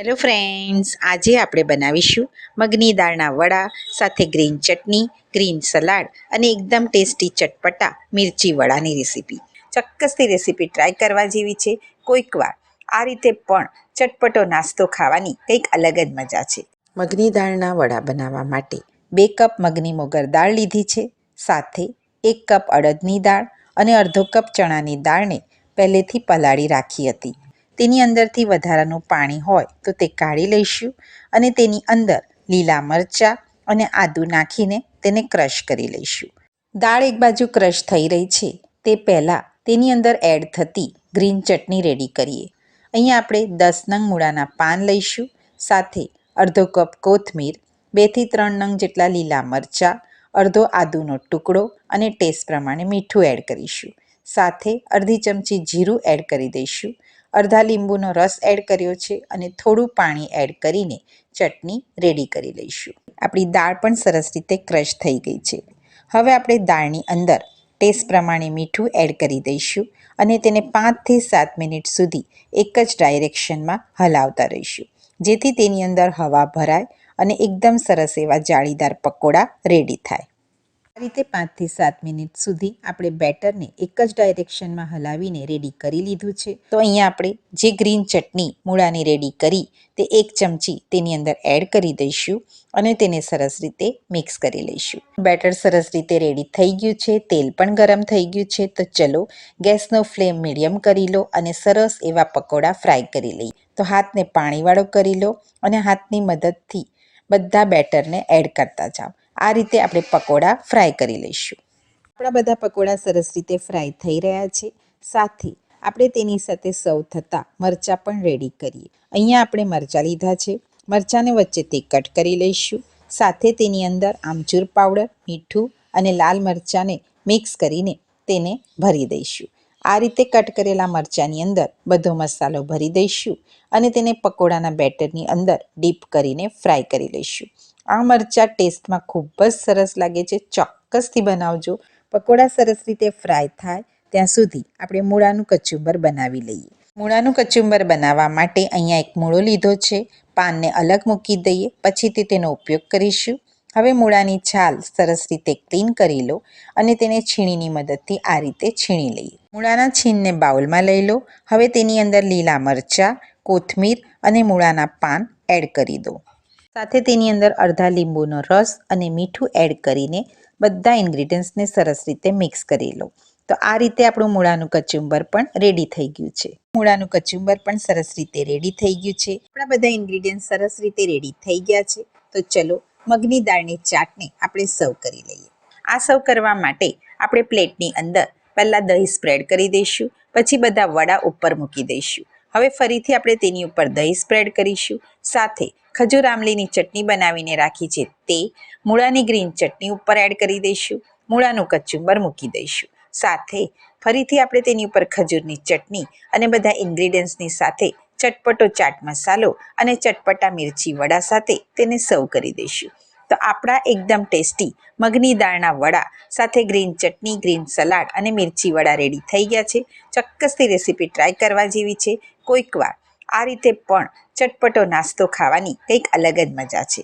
Hello friends આજે આપણે બનાવીશું મગની દાળના વડા, સાથે ગ્રીન ચટણી ગ્રીન સલાડ અને એકદમ ટેસ્ટી ચટપટા મિરચી વડાની રેસીપી ચોક્કસથી રેસીપી ટ્રાય કરવા જેવી છે. કોઈક વાર આ રીતે પણ ચટપટો નાસ્તો ખાવાની કંઈક અલગ જ મજા છે. મગની દાળના વડા બનાવવા માટે બે કપ મગની મોગર દાળ લીધી છે. સાથે એક કપ અડદની દાળ અને અડધો કપ ચણાની દાળને પહેલેથી પલાળી રાખી હતી. તેની અંદરથી વધારાનું પાણી હોય તો તે કાઢી લઈશું અને તેની અંદર લીલા મરચાં અને આદું નાખીને તેને ક્રશ કરી લઈશું. દાળ એક બાજુ ક્રશ થઈ રહી છે. તે પહેલાં તેની અંદર એડ થતી ગ્રીન ચટણી રેડી કરીએ. અહીંયા આપણે દસ નંગ મૂળાના પાન લઈશું, સાથે અડધો કપ કોથમીર, બેથી ત્રણ નંગ જેટલા લીલા મરચાં, અડધો આદુનો ટુકડો અને ટેસ્ટ પ્રમાણે મીઠું એડ કરીશું. સાથે અડધી ચમચી જીરું એડ કરી દઈશું. અડધા લીંબુનો રસ એડ કર્યો છે અને થોડું પાણી એડ કરીને ચટણી રેડી કરી લઈશું. આપણી દાળ પણ સરસ રીતે ક્રશ થઈ ગઈ છે. હવે આપણે દાળની અંદર ટેસ્ટ પ્રમાણે મીઠું એડ કરી દઈશું અને તેને પાંચથી સાત મિનિટ સુધી એક જ ડાયરેક્શનમાં હલાવતા રહીશું. જેથી તેની અંદર હવા ભરાય અને એકદમ સરસ એવા જાળીદાર પકોડા રેડી થાય. રીતે પાંચથી સાત મિનિટ સુધી આપણે બેટરને એક જ ડાયરેક્શનમાં હલાવીને રેડી કરી લીધું છે. તો અહીંયા આપણે જે ગ્રીન ચટણી મૂળાની રેડી કરી તે એક ચમચી તેની અંદર એડ કરી દઈશું અને તેને સરસ રીતે મિક્સ કરી લઈશું. બેટર સરસ રીતે રેડી થઈ ગયું છે, તેલ પણ ગરમ થઈ ગયું છે. તો ચલો ગેસનો ફ્લેમ મીડિયમ કરી લો અને સરસ એવા પકોડા ફ્રાય કરી લઈએ. તો હાથને પાણીવાળો કરી લો અને હાથની મદદથી બધા બેટરને એડ કરતા જાઓ. આ રીતે આપણે પકોડા ફ્રાય કરી લઈશું. આપણા બધા પકોડા સરસ રીતે ફ્રાય થઈ રહ્યા છે. સાથે આપણે તેની સાથે સર્વ થતાં મરચાં પણ રેડી કરીએ. અહીંયા આપણે મરચાં લીધા છે. મરચાંને વચ્ચેથી કટ કરી લઈશું. સાથે તેની અંદર આમચૂર પાવડર મીઠું અને લાલ મરચાંને મિક્સ કરીને તેને ભરી દઈશું. આ રીતે કટ કરેલા મરચાંની અંદર બધો મસાલો ભરી દઈશું અને તેને પકોડાના બેટરની અંદર ડીપ કરીને ફ્રાય કરી લઈશું. આ મરચાં ટેસ્ટમાં ખૂબ જ સરસ લાગે છે. ચોક્કસથી બનાવજો. પકોડા સરસ રીતે ફ્રાય થાય ત્યાં સુધી આપણે મૂળાનું કચુંબર બનાવી લઈએ. મૂળાનું કચુંબર બનાવવા માટે અહીંયા એક મૂળો લીધો છે. પાનને અલગ મૂકી દઈએ. પછીથી તેનો ઉપયોગ કરીશું. હવે મૂળાની છાલ સરસ રીતે ક્લીન કરી લો અને તેને છીણીની મદદથી આ રીતે છીણી લઈએ. મૂળાના છીણને બાઉલમાં લઈ લો. હવે તેની અંદર લીલા મરચાં, કોથમીર અને મૂળાના પાન એડ કરી દો. સાથે તેની અંદર અડધા લીંબુનો રસ અને મીઠું એડ કરીને બધા ઇન્ગ્રીડિયન્ટ્સને સરસ રીતે મિક્સ કરી લો. તો આ રીતે આપણું મૂળાનું કચુંબર પણ રેડી થઈ ગયું છે. મૂળાનું કચુંબર પણ સરસ રીતે રેડી થઈ ગયું છે. આપણા બધા ઇન્ગ્રીડિયન્ટ સરસ રીતે રેડી થઈ ગયા છે. તો ચલો મગની દાળની ચાટને આપણે સર્વ કરી લઈએ. આ સર્વ કરવા માટે આપણે પ્લેટની અંદર પહેલાં દહીં સ્પ્રેડ કરી દઈશું, પછી બધા વડા ઉપર મૂકી દઈશું. હવે ફરીથી આપણે તેની ઉપર દહીં સ્પ્રેડ કરીશું. સાથે ખજૂર આમલીની ચટણી બનાવીને રાખી છે તે મૂળાની ગ્રીન ચટણી ઉપર એડ કરી દઈશું. મૂળાનું કચુંબર મૂકી દઈશું. સાથે ફરીથી આપણે તેની ઉપર ખજૂરની ચટણી અને બધા ઇન્ગ્રીડિયન્ટ્સની સાથે ચટપટો ચાટ મસાલો અને ચટપટા મિરચી વડા સાથે તેને સર્વ કરી દઈશું. તો આપણા એકદમ ટેસ્ટી મગની દાળના વડા સાથે ગ્રીન ચટણી, ગ્રીન સલાડ અને મિરચી વડા રેડી થઈ ગયા છે. ચોક્કસથી રેસીપી ટ્રાય કરવા જેવી છે. કોઈક વાર આ રીતે પણ ચટપટો નાસ્તો ખાવાની કંઈક અલગ જ મજા છે.